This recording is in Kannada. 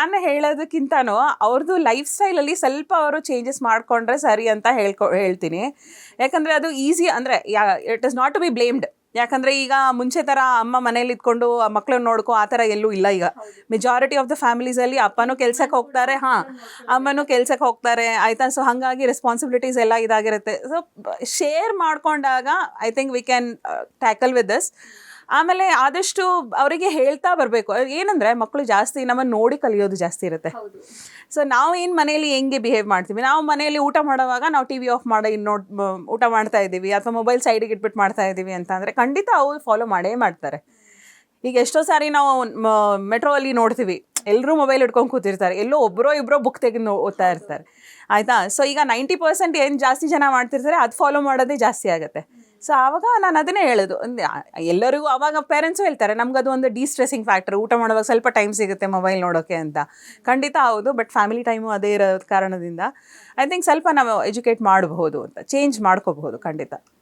ನಾನು ಹೇಳೋದಕ್ಕಿಂತನೂ ಅವ್ರದ್ದು ಲೈಫ್ ಸ್ಟೈಲಲ್ಲಿ ಸ್ವಲ್ಪ ಅವರು ಚೇಂಜಸ್ ಮಾಡಿಕೊಂಡ್ರೆ ಸರಿ ಅಂತ ಹೇಳ್ಕೊ, ಹೇಳ್ತೀನಿ. ಯಾಕಂದರೆ ಅದು ಈಸಿ ಅಂದರೆ it is not to be blamed ಯಾಕಂದರೆ ಈಗ ಮುಂಚೆ ಥರ ಅಮ್ಮ ಮನೇಲಿ ಇದ್ಕೊಂಡು ಮಕ್ಕಳನ್ನ ನೋಡ್ಕೊ ಆ ಥರ ಎಲ್ಲೂ ಇಲ್ಲ ಈಗ. ಮೆಜಾರಿಟಿ ಆಫ್ ದ ಫ್ಯಾಮಿಲೀಸಲ್ಲಿ ಅಪ್ಪನೂ ಕೆಲ್ಸಕ್ಕೆ ಹೋಗ್ತಾರೆ, ಹಾಂ, ಅಮ್ಮನೂ ಕೆಲ್ಸಕ್ಕೆ ಹೋಗ್ತಾರೆ, ಆಯಿತಾ? ಸೊ ಹಾಗಾಗಿ ರೆಸ್ಪಾನ್ಸಿಬಿಲಿಟೀಸ್ ಎಲ್ಲ ಇದಾಗಿರುತ್ತೆ. ಸೊ ಶೇರ್ ಮಾಡಿಕೊಂಡಾಗ I think we can tackle with this ಆಮೇಲೆ ಆದಷ್ಟು ಅವರಿಗೆ ಹೇಳ್ತಾ ಬರಬೇಕು. ಏನಂದರೆ ಮಕ್ಕಳು ಜಾಸ್ತಿ ನಮ್ಮನ್ನು ನೋಡಿ ಕಲಿಯೋದು ಜಾಸ್ತಿ ಇರುತ್ತೆ. ಸೊ ನಾವು ಏನು ಮನೆಯಲ್ಲಿ ಹೆಂಗೆ ಬಿಹೇವ್ ಮಾಡ್ತೀವಿ? ನಾವು ಮನೆಯಲ್ಲಿ ಊಟ ಮಾಡುವಾಗ ನಾವು ಟಿ ವಿ ಆಫ್ ಮಾಡಿ ನೋಡ್ ಊಟ ಮಾಡ್ತಾ ಇದ್ದೀವಿ. ಅಥವಾ ಮೊಬೈಲ್ ಸೈಡಿಗೆ ಇಟ್ಬಿಟ್ಟು ಮಾಡ್ತಾ ಇದ್ದೀವಿ ಅಂತ ಅಂದರೆ ಖಂಡಿತ ಅವ್ರು ಫಾಲೋ ಮಾಡೇ ಮಾಡ್ತಾರೆ. ಈಗ ಎಷ್ಟೋ ಸಾರಿ ನಾವು ಮೆಟ್ರೋ ಅಲ್ಲಿ ನೋಡ್ತೀವಿ. ಎಲ್ಲರೂ ಮೊಬೈಲ್ ಹಿಡ್ಕೊಂಡು ಕೂತಿರ್ತಾರೆ. ಎಲ್ಲೋ ಒಬ್ಬರೋ ಇಬ್ಬರೋ ಬುಕ್ ತೆಗೆದು ಓದ್ತಾ ಇರ್ತಾರೆ. ಆಯಿತಾ? ಸೊ ಈಗ ನೈಂಟಿ ಪರ್ಸೆಂಟ್ ಏನು ಜಾಸ್ತಿ ಜನ ಮಾಡ್ತಿರ್ತಾರೆ ಅದು ಫಾಲೋ ಮಾಡೋದೇ ಜಾಸ್ತಿ ಆಗುತ್ತೆ. ಸೊ ಆವಾಗ ನಾನು ಅದನ್ನೇ ಹೇಳೋದು. ಎಲ್ಲರಿಗೂ ಆವಾಗ ಪೇರೆಂಟ್ಸು ಹೇಳ್ತಾರೆ, ನಮ್ಗೆ ಅದು ಒಂದು ಡಿಸ್ಟ್ರೆಸಿಂಗ್ ಫ್ಯಾಕ್ಟರ್ ಊಟ ಮಾಡುವಾಗ ಸ್ವಲ್ಪ ಟೈಮ್ ಸಿಗುತ್ತೆ ಮೊಬೈಲ್ ನೋಡೋಕ್ಕೆ ಅಂತ. ಖಂಡಿತ ಹೌದು ಬಟ್ ಫ್ಯಾಮಿಲಿ ಟೈಮು ಅದೇ ಇರೋ ಕಾರಣದಿಂದ ಐ ಥಿಂಕ್ ಸ್ವಲ್ಪ ನಾವು ಎಜುಕೇಟ್ ಮಾಡಬಹುದು ಅಂತ ಚೇಂಜ್ ಮಾಡ್ಕೋಬಹುದು ಖಂಡಿತ.